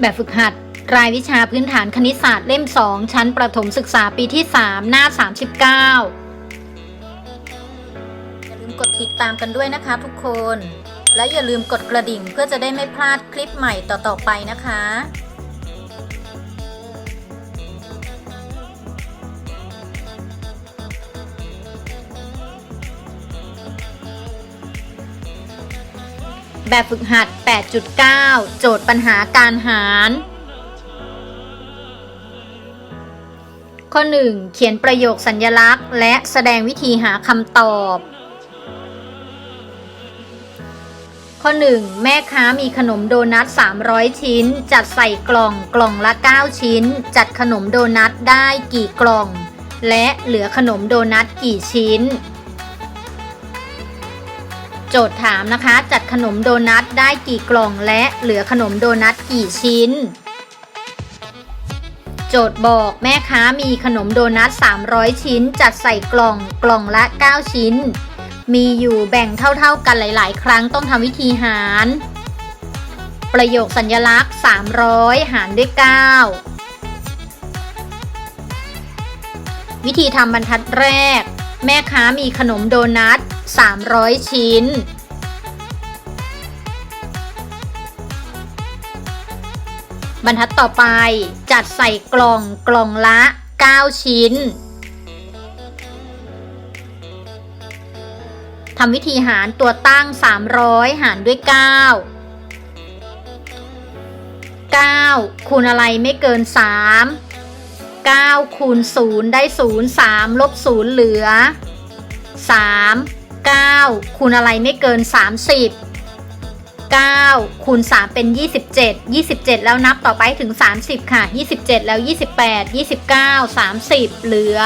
แบบฝึกหัด รายวิชาพื้นฐานคณิตศาสตร์เล่ม 2 ชั้นประถมศึกษาปีที่ 3 หน้า 39 อย่าลืมกดติดตามกันด้วยนะคะทุกคน และอย่าลืมกดกระดิ่งเพื่อจะได้ไม่พลาดคลิปใหม่ต่อ ๆ ไปนะคะแบบฝึกหัด 8.9 โจทย์ปัญหาการหาร ข้อ 1 เขียนประโยคสัญญลักษณ์ และแสดงวิธีหาคำตอบ ข้อ 1 แม่ค้ามีขนมโดนัท 300 ชิ้น จัดใส่กล่องกล่องละ 9 ชิ้น จัดขนมโดนัทได้กี่กล่อง และเหลือขนมโดนัทกี่ชิ้น โจทย์ถามนะคะ จัดขนมโดนัทได้กี่กล่องและเหลือขนมโดนัทกี่ชิ้น โจทย์บอกแม่ค้ามีขนมโดนัท 300 ชิ้น จัดใส่กล่องกล่องละ 9 ชิ้น มีอยู่แบ่งเท่าๆกันหลายๆ ครั้งต้องทำวิธีหาร ประโยคสัญญลักษณ์ 300 หารด้วย 9 วิธีทำบรรทัดแรก แม่ค้ามีขนมโดนัท 300 ชิ้น บรรทัดต่อไปจัดใส่กล่องกล่องละ 9 ชิ้นทำวิธีหารตัวตั้ง 300 หารด้วย 9 9 คูณอะไรไม่เกิน 3 9 คูณ 0 ได้ 0 3 ลบ 0 เหลือ 3 9คูณอะไรไม่เกิน 30 9คูณ3เป็น 27 27 แล้วนับต่อไปถึง 30 ค่ะ 27 แล้ว 28 29 30 เหลือ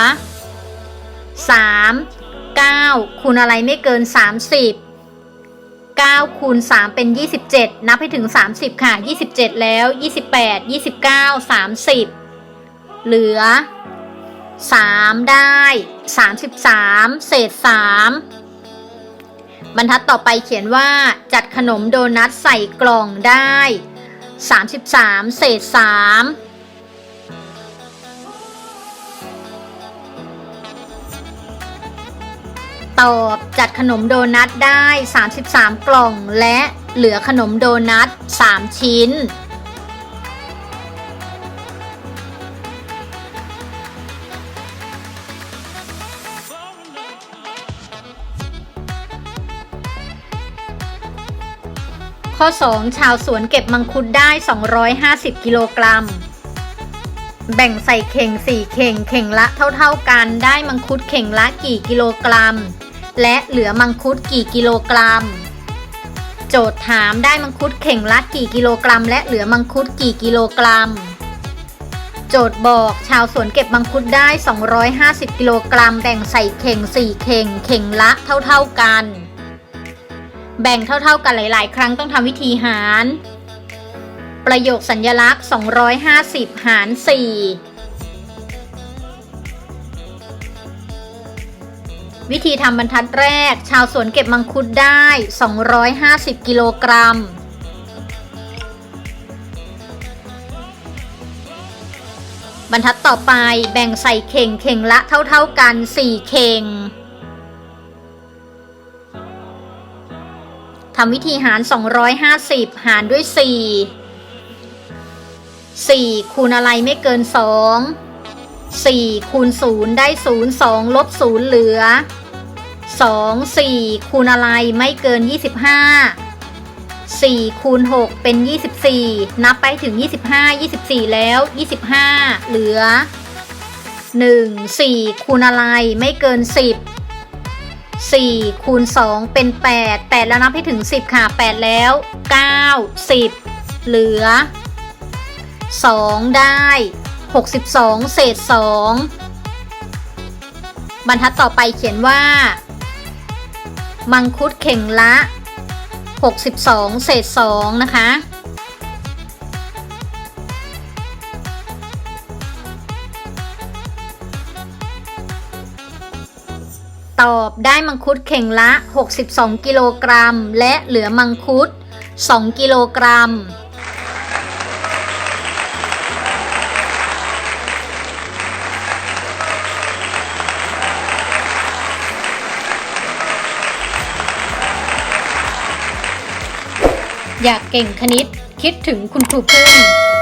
3 9คูณอะไรไม่เกิน 30 9คูณ3เป็น 27 นับให้ถึง 30 ค่ะ 27 แล้ว 28 29 30 เหลือ 3 ได้ 33 เศษ 3 บรรทัดต่อไปเขียนว่าจัดขนมโดนัทใส่กล่องได้ 33 เศษ 3ตอบจัดขนมโดนัทได้ 33 กล่อง และเหลือขนมโดนัท 3 ชิ้น ข้อ 2 ชาวสวนเก็บมังคุดได้ 250 กิโลกรัม แบ่งใส่เข่ง 4 เข่ง เข่งละเท่า ๆ กันได้มังคุดเข่งละกี่กิโลกรัม และเหลือมังคุดกี่กิโลกรัม โจทย์ถามได้มังคุดเข่งละกี่กิโลกรัม และเหลือมังคุดกี่กิโลกรัม โจทย์บอกชาวสวนเก็บมังคุดได้ 250 กิโลกรัม แบ่งใส่เข่ง 4 เข่ง เข่งละเท่า ๆกัน แบ่งเท่าๆกันหลาย ๆ ครั้งต้องทำวิธีหาร ประโยคสัญญลักษณ์ 250 หาร 4 วิธีทำบรรทัดแรก ชาวสวนเก็บมังคุดได้ 250 กิโลกรัมบรรทัดต่อไปแบ่งใส่เข่งเข่งละเท่าๆกัน 4 เข่ง ทำวิธีหาร 250 หารด้วย 4 4 คูณอะไรไม่เกิน 2 4 คูณ 0 ได้ 0 2 ลบ 0 เหลือ 2 4 คูณอะไรไม่เกิน 25 4 คูณ 6 เป็น 24 นับไปถึง 25 24 แล้ว 25 เหลือ 1 4 คูณอะไรไม่เกิน 10 4 คูณ 2 เป็น 8 8 แล้วนับให้ถึง 10 ค่ะ 8 แล้ว 9 10 เหลือ 2 ได้ 62 เศษ 2 บรรทัดต่อไปเขียนว่า มังคุดเข่งละ 62 เศษ 2 นะคะ ตอบได้มังคุดเข่งละ 62 กิโลกรัม และเหลือมังคุด 2 กิโลกรัม อยากเก่งคณิตคิดถึงคุณครูพึ่ง